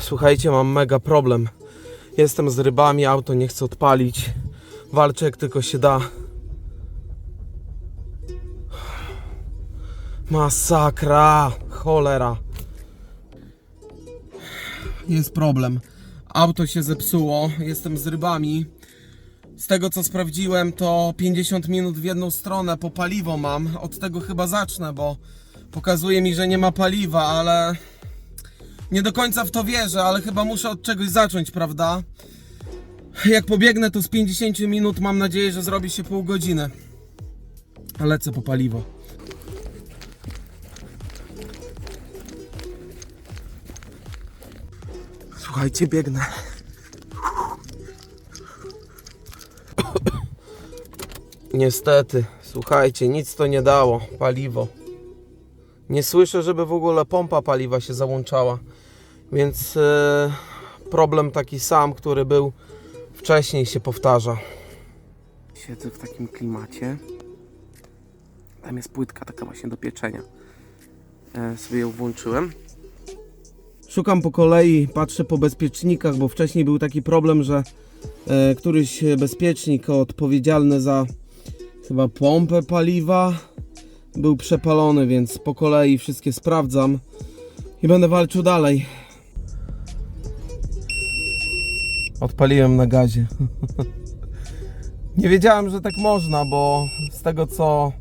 Słuchajcie, mam mega problem. Jestem z rybami, auto nie chcę odpalić. Walczę jak tylko się da. Masakra, cholera. Jest problem. Auto się zepsuło, jestem z rybami. Z tego co sprawdziłem, to 50 minut w jedną stronę po paliwo mam. Od tego chyba zacznę, bo pokazuje mi, że nie ma paliwa, ale nie do końca w to wierzę, ale chyba muszę od czegoś zacząć, prawda? Jak pobiegnę, to z 50 minut mam nadzieję, że zrobi się pół godziny. Lecę po paliwo. Słuchajcie, biegnę. Niestety, słuchajcie, nic to nie dało. Paliwo. Nie słyszę, żeby w ogóle pompa paliwa się załączała. Więc e, problem taki sam, który był wcześniej, się powtarza. Siedzę w takim klimacie. Tam jest płytka taka właśnie do pieczenia. E, sobie ją włączyłem. Szukam po kolei, patrzę po bezpiecznikach, bo wcześniej był taki problem, że e, któryś bezpiecznik odpowiedzialny za chyba pompę paliwa był przepalony, więc po kolei wszystkie sprawdzam i będę walczył dalej. Odpaliłem na gazie. Nie wiedziałem, że tak można, bo z tego co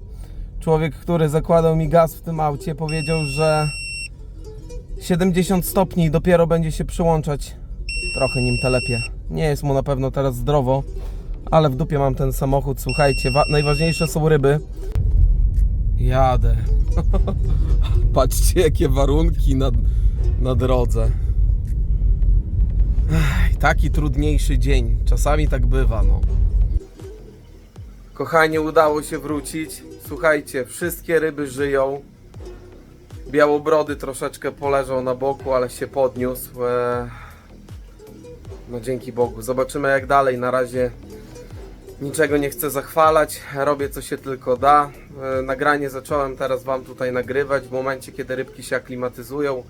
człowiek, który zakładał mi gaz w tym aucie, powiedział, że 70 stopni dopiero będzie się przyłączać. Trochę nim telepie. Nie jest mu na pewno teraz zdrowo, ale w dupie mam ten samochód. Słuchajcie, wa- najważniejsze są ryby. Jadę. Patrzcie, jakie warunki na, na drodze. Ech, taki trudniejszy dzień. Czasami tak bywa, no. Kochanie, udało się wrócić. Słuchajcie, wszystkie ryby żyją. Białobrody troszeczkę poleżał na boku, ale się podniósł. Eee, No dzięki Bogu. Zobaczymy jak dalej. Na razie niczego nie chcę zachwalać. Robię co się tylko da. E, Nagranie zacząłem teraz Wam tutaj nagrywać. W momencie kiedy rybki się aklimatyzują.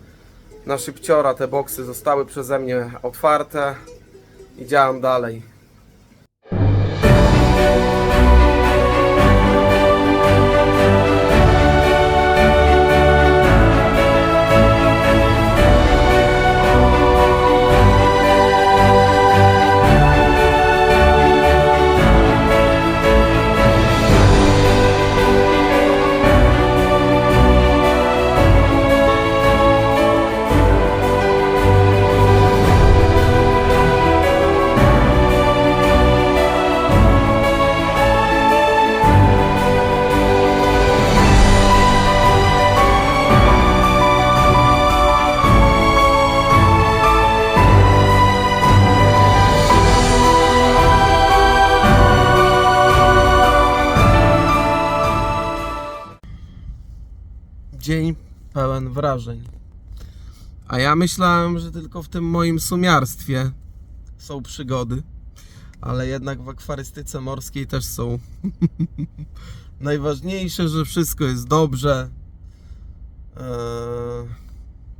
Na szybciora te boksy zostały przeze mnie otwarte. I działam dalej. Dzień pełen wrażeń. A ja myślałem, że tylko w tym moim sumiarstwie są przygody, ale jednak w akwarystyce morskiej też są. Najważniejsze, że wszystko jest dobrze. Eee,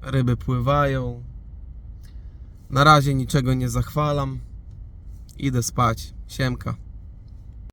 ryby pływają. Na razie niczego nie zachwalam. Idę spać. Siemka.